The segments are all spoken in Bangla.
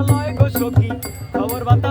বাতা লয় গো সখী খবর বাতা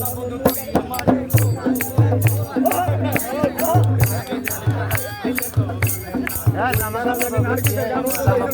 Thank you.